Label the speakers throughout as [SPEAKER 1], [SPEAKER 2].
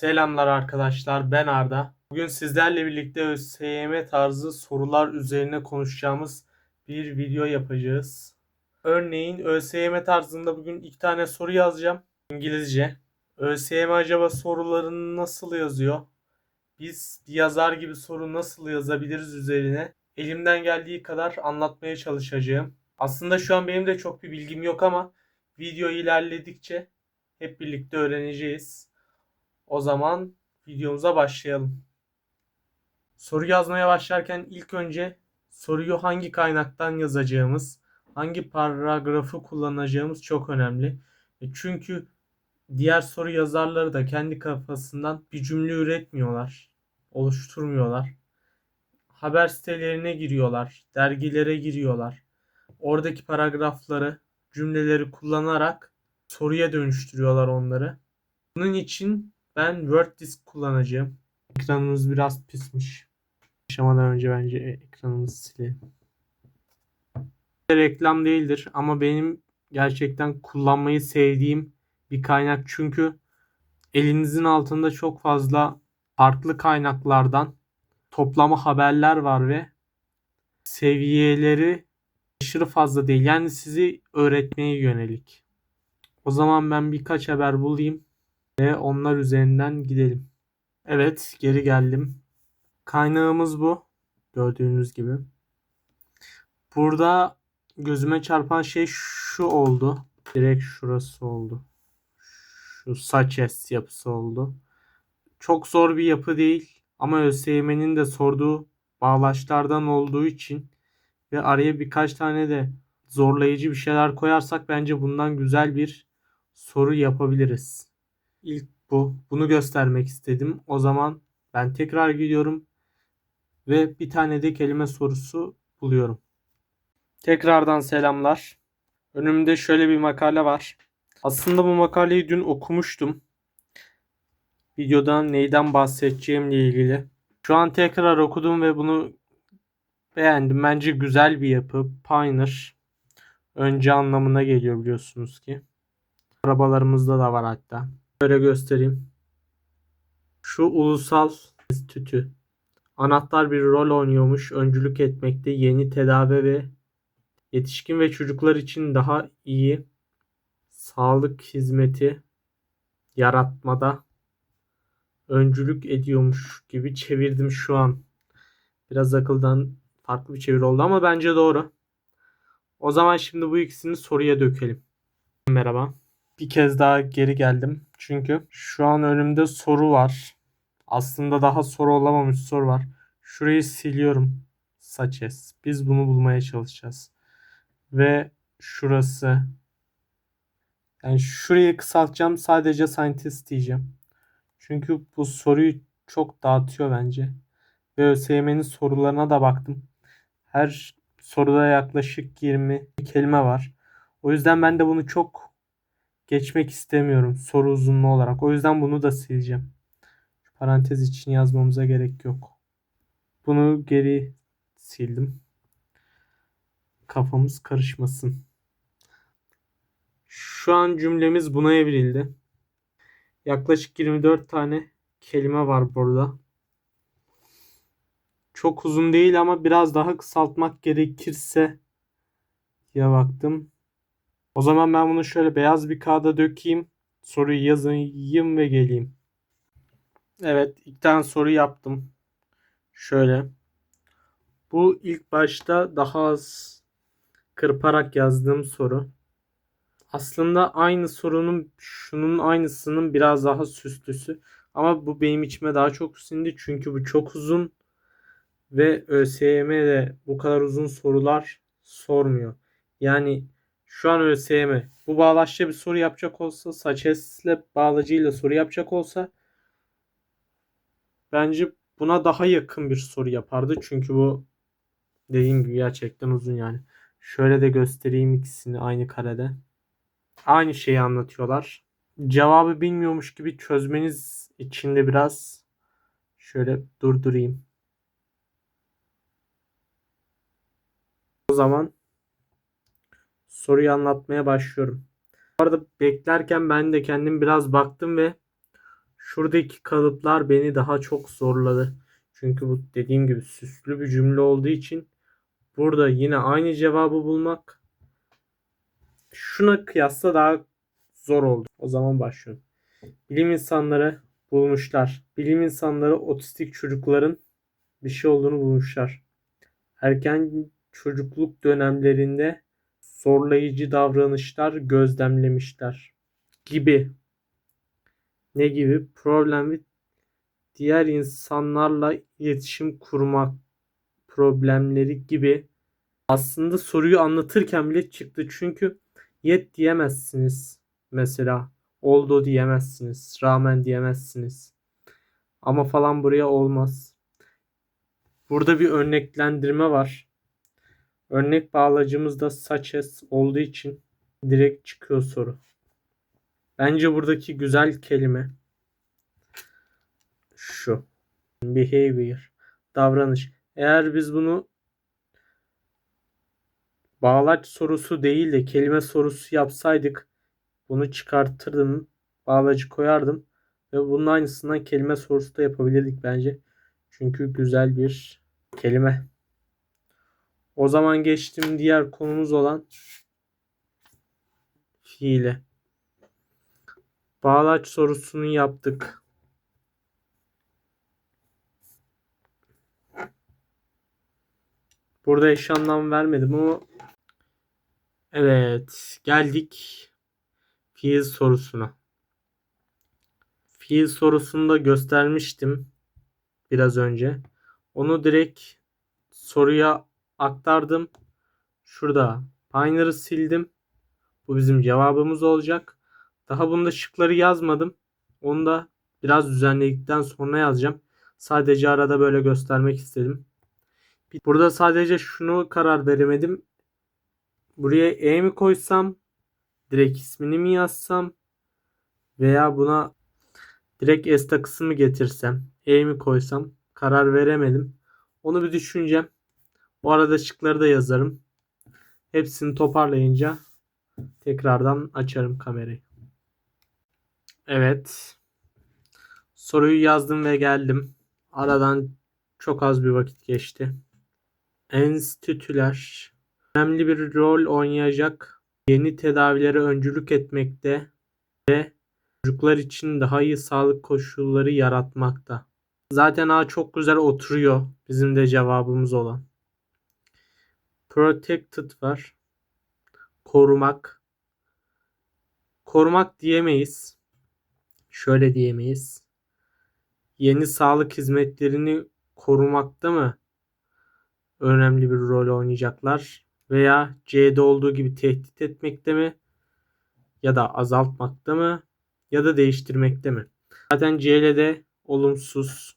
[SPEAKER 1] Selamlar arkadaşlar ben Arda. Bugün sizlerle birlikte ÖSYM tarzı sorular üzerine konuşacağımız bir video yapacağız. Örneğin ÖSYM tarzında bugün iki tane soru yazacağım. İngilizce. ÖSYM acaba sorularını nasıl yazıyor? Biz bir yazar gibi soru nasıl yazabiliriz üzerine elimden geldiği kadar anlatmaya çalışacağım. Aslında şu an benim de çok bir bilgim yok ama video ilerledikçe hep birlikte öğreneceğiz. O zaman videomuza başlayalım. Soru yazmaya başlarken ilk önce soruyu hangi kaynaktan yazacağımız, hangi paragrafı kullanacağımız çok önemli. E Çünkü diğer soru yazarları da kendi kafasından bir cümle üretmiyorlar, oluşturmuyorlar. Haber sitelerine giriyorlar, dergilere giriyorlar. Oradaki paragrafları, cümleleri kullanarak soruya dönüştürüyorlar onları. Bunun için ben Word Disk kullanacağım. Ekranımız biraz pismiş. Başlamadan önce bence ekranımızı silelim. Reklam değildir ama benim gerçekten kullanmayı sevdiğim bir kaynak çünkü elinizin altında çok fazla farklı kaynaklardan toplama haberler var ve seviyeleri aşırı fazla değil. Yani sizi öğretmeye yönelik. O zaman ben birkaç haber bulayım ve onlar üzerinden gidelim. Evet, geri geldim. Kaynağımız bu. Gördüğünüz gibi. Burada gözüme çarpan şey şu oldu. Direkt şurası oldu. Şu saç es yapısı oldu. Çok zor bir yapı değil ama ÖSYM'nin de sorduğu bağlaçlardan olduğu için ve araya birkaç tane de zorlayıcı bir şeyler koyarsak bence bundan güzel bir soru yapabiliriz. İlk bu. Bunu göstermek istedim. O zaman ben tekrar gidiyorum ve bir tane de kelime sorusu buluyorum. Tekrardan selamlar. Önümde şöyle bir makale var. Aslında bu makaleyi dün okumuştum. Videodan neyden bahsedeceğimle ilgili. Şu an tekrar okudum ve bunu beğendim. Bence güzel bir yapı. Pioneer. Önce anlamına geliyor biliyorsunuz ki. Arabalarımızda da var hatta. Böyle göstereyim. Şu ulusal enstitü. Anahtar bir rol oynuyormuş. Öncülük etmekte yeni tedavi ve yetişkin ve çocuklar için daha iyi sağlık hizmeti yaratmada öncülük ediyormuş gibi çevirdim şu an. Biraz akıldan farklı bir çeviri oldu ama bence doğru. O zaman şimdi bu ikisini soruya dökelim. Merhaba. Bir kez daha geri geldim. Çünkü şu an önümde soru var. Aslında daha soru olamamış soru var. Şurayı siliyorum. Saçes. Biz bunu bulmaya çalışacağız. Ve şurası. Yani şurayı kısaltacağım. Sadece scientist diyeceğim. Çünkü bu soruyu çok dağıtıyor bence. Ve ÖSYM'nin sorularına da baktım. Her soruda yaklaşık 20 kelime var. O yüzden ben de bunu çok geçmek istemiyorum soru uzunluğu olarak. O yüzden bunu da sileceğim. Parantez için yazmamıza gerek yok. Bunu geri sildim. Kafamız karışmasın. Şu an cümlemiz buna evrildi. Yaklaşık 24 tane kelime var burada. Çok uzun değil ama biraz daha kısaltmak gerekirse ya baktım. O zaman ben bunu şöyle beyaz bir kağıda dökeyim. Soruyu yazayım ve geleyim. Evet ilk tane soru yaptım. Şöyle. Bu ilk başta daha az kırparak yazdığım soru. Aslında aynı sorunun şunun aynısının biraz daha süslüsü. Ama bu benim içime daha çok sindi. Çünkü bu çok uzun ve ÖSYM de bu kadar uzun sorular sormuyor. Yani şu an ÖSYM bu bağlaçla bir soru yapacak olsa Saçes'le bağlacıyla soru yapacak olsa bence buna daha yakın bir soru yapardı. Çünkü bu dediğim gibi gerçekten uzun yani. Şöyle de göstereyim ikisini aynı karede. Aynı şeyi anlatıyorlar. Cevabı bilmiyormuş gibi çözmeniz için de biraz şöyle durdurayım. O zaman soruyu anlatmaya başlıyorum. Bu arada beklerken ben de kendim biraz baktım ve Şuradaki kalıplar beni daha çok zorladı. Çünkü bu dediğim gibi süslü bir cümle olduğu için burada yine aynı cevabı bulmak şuna kıyasla daha zor oldu. O zaman başlıyorum. Bilim insanları bulmuşlar. Bilim insanları otistik çocukların bir şey olduğunu bulmuşlar. Erken çocukluk dönemlerinde zorlayıcı davranışlar gözlemlemişler gibi. Ne gibi? Problemi diğer insanlarla iletişim kurmak problemleri gibi. Aslında soruyu anlatırken bile çıktı. Çünkü yet diyemezsiniz mesela. Oldu diyemezsiniz. Rağmen diyemezsiniz. Ama falan buraya olmaz. Burada bir örneklendirme var. Örnek bağlacımız da such olduğu için direkt çıkıyor soru. Bence buradaki güzel kelime şu. Behavior. Davranış. Eğer biz bunu bağlaç sorusu değil de kelime sorusu yapsaydık bunu çıkartırdım. Bağlacı koyardım. Ve bunun aynısından kelime sorusu da yapabilirdik bence. Çünkü güzel bir kelime. O zaman geçtim diğer konumuz olan fiile. Bağlaç sorusunu yaptık. Burada eş anlam vermedim ama evet geldik fiil sorusuna. Fiil sorusunu da göstermiştim biraz önce. Onu direkt soruya aktardım. Şurada Pioneer'ı sildim. Bu bizim cevabımız olacak. Daha bunda şıkları yazmadım. Onu da biraz düzenledikten sonra yazacağım. Sadece arada böyle göstermek istedim. Burada sadece şunu karar veremedim. Buraya E mi koysam? Direkt ismini mi yazsam? Veya buna direkt S takısı mı getirsem? E mi koysam? Karar veremedim. Onu bir düşüneceğim. Bu arada şıkları da yazarım. Hepsini toparlayınca tekrardan açarım kamerayı. Evet. Soruyu yazdım ve geldim. Aradan çok az bir vakit geçti. Enstitüler önemli bir rol oynayacak yeni tedavilere öncülük etmekte ve çocuklar için daha iyi sağlık koşulları yaratmakta. Zaten A çok güzel oturuyor bizim de cevabımız olan. Protected var. Korumak. Korumak diyemeyiz. Şöyle diyemeyiz. Yeni sağlık hizmetlerini korumakta mı önemli bir rol oynayacaklar? Veya C'de olduğu gibi tehdit etmekte mi? Ya da azaltmakta mı? Ya da değiştirmekte mi? Zaten C'de olumsuz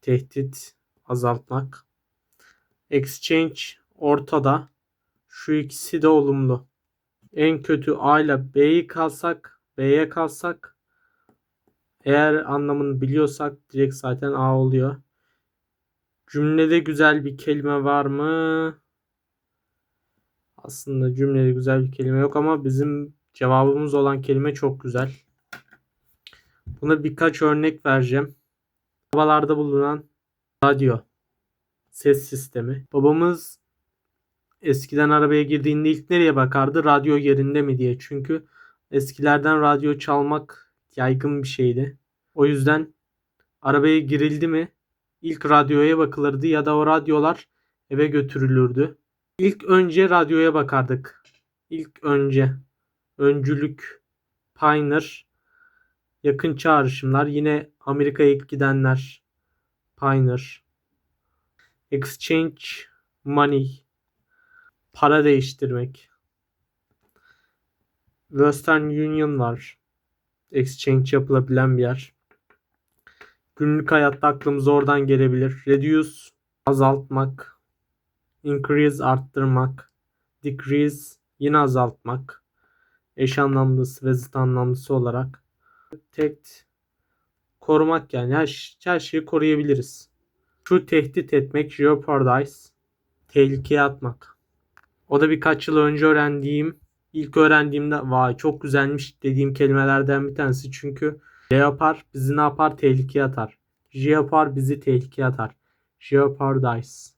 [SPEAKER 1] tehdit azaltmak. Exchange ortada. Şu ikisi de olumlu. En kötü A ile B'yi kalsak, B'ye kalsak eğer anlamını biliyorsak direkt zaten A oluyor. Cümlede güzel bir kelime var mı? Aslında cümlede güzel bir kelime yok ama bizim cevabımız olan kelime çok güzel. Buna birkaç örnek vereceğim. Arabalarda bulunan radyo ses sistemi. Babamız eskiden arabaya girdiğinde ilk nereye bakardı? Radyo yerinde mi diye. Çünkü eskilerden radyo çalmak yaygın bir şeydi. O yüzden arabaya girildi mi ilk radyoya bakılırdı ya da o radyolar eve götürülürdü. İlk önce radyoya bakardık. İlk önce öncülük Pioneer yakın çağrışımlar yine Amerika'ya ilk gidenler Pioneer Exchange money para değiştirmek. Western Union var. Exchange yapılabilen bir yer. Günlük hayatta aklımıza oradan gelebilir. Reduce azaltmak. Increase arttırmak. Decrease yine azaltmak. Eş anlamlısı ve zıt anlamlısı olarak. Protect korumak yani her, her şeyi koruyabiliriz. Şu tehdit etmek, jeopardize, tehlikeye atmak. O da birkaç yıl önce öğrendiğim, ilk öğrendiğimde vay çok güzelmiş dediğim kelimelerden bir tanesi. Çünkü Jeopar bizi ne yapar? Tehlikeye atar. Jeopar bizi tehlikeye atar. Jeopardize.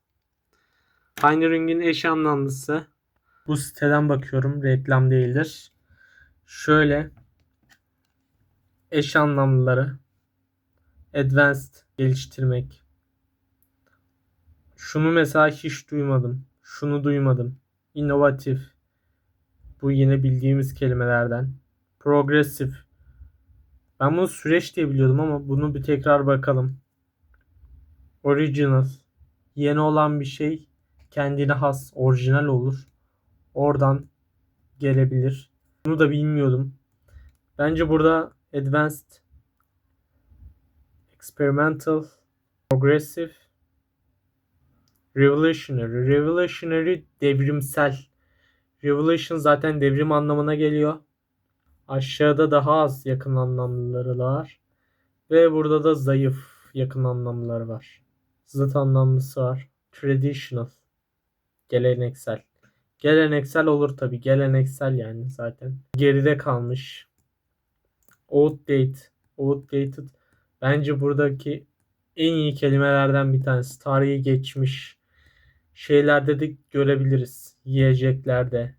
[SPEAKER 1] Pioneering'in eş anlamlısı. Bu siteden bakıyorum. Reklam değildir. Şöyle eş anlamlıları advanced geliştirmek. Şunu mesela hiç duymadım. Şunu duymadım. İnovatif. Bu yine bildiğimiz kelimelerden. Progressive. Ben bunu süreç diye biliyordum ama bunu bir tekrar bakalım. Original. Yeni olan bir şey kendine has, orijinal olur. Oradan gelebilir. Bunu da bilmiyordum. Bence burada advanced, experimental, progressive, revolutionary. Revolutionary devrimsel. Revolution zaten devrim anlamına geliyor. Aşağıda daha az yakın anlamlıları var. Ve burada da zayıf yakın anlamlıları var. Zıt anlamlısı var. Traditional. Geleneksel. Geleneksel olur tabi. Geleneksel yani zaten. Geride kalmış. Outdated. Outdated. Bence buradaki en iyi kelimelerden bir tanesi. Tarihi geçmiş şeylerde de görebiliriz. Yiyeceklerde,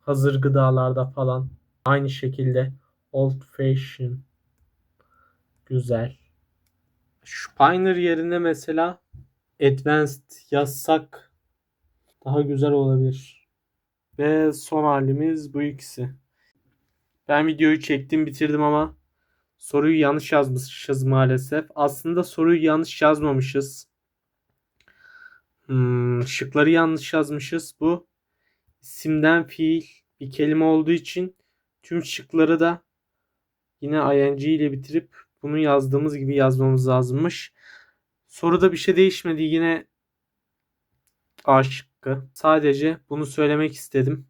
[SPEAKER 1] hazır gıdalarda falan. Aynı şekilde old fashion güzel. Şu Pioneer yerine mesela advanced yazsak daha güzel olabilir. Ve son halimiz bu ikisi. Ben videoyu çektim bitirdim ama soruyu yanlış yazmışız maalesef. Aslında soruyu yanlış yazmamışız. Hmm, şıkları yanlış yazmışız. Bu isimden fiil bir kelime olduğu için tüm şıkları da yine ing ile bitirip bunu yazdığımız gibi yazmamız lazımmış. Soruda bir şey değişmedi. Yine A şıkkı. Sadece bunu söylemek istedim.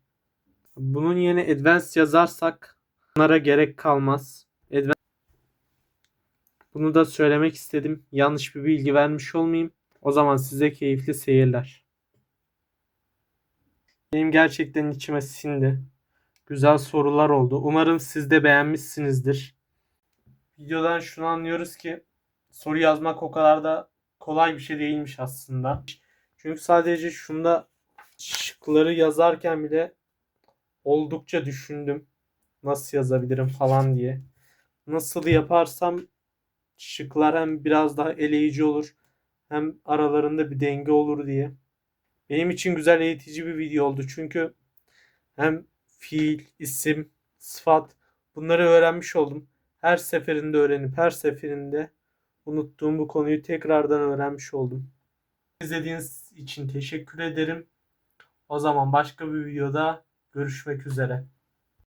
[SPEAKER 1] Bunun yerine advanced yazarsak bunlara gerek kalmaz. Advanced bunu da söylemek istedim. Yanlış bir bilgi vermiş olmayayım. O zaman size keyifli seyirler. Benim gerçekten içime sindi. Güzel sorular oldu. Umarım siz de beğenmişsinizdir. Videodan şunu anlıyoruz ki soru yazmak o kadar da kolay bir şey değilmiş aslında. Çünkü sadece şunda şıkları yazarken bile oldukça düşündüm. Nasıl yazabilirim falan diye. Nasıl yaparsam şıklar hem biraz daha eleyici olur hem aralarında bir denge olur diye. Benim için güzel eğitici bir video oldu. Çünkü hem fiil, isim, sıfat bunları öğrenmiş oldum. Her seferinde öğrenip her seferinde unuttuğum bu konuyu tekrardan öğrenmiş oldum. İzlediğiniz için teşekkür ederim. O zaman başka bir videoda görüşmek üzere.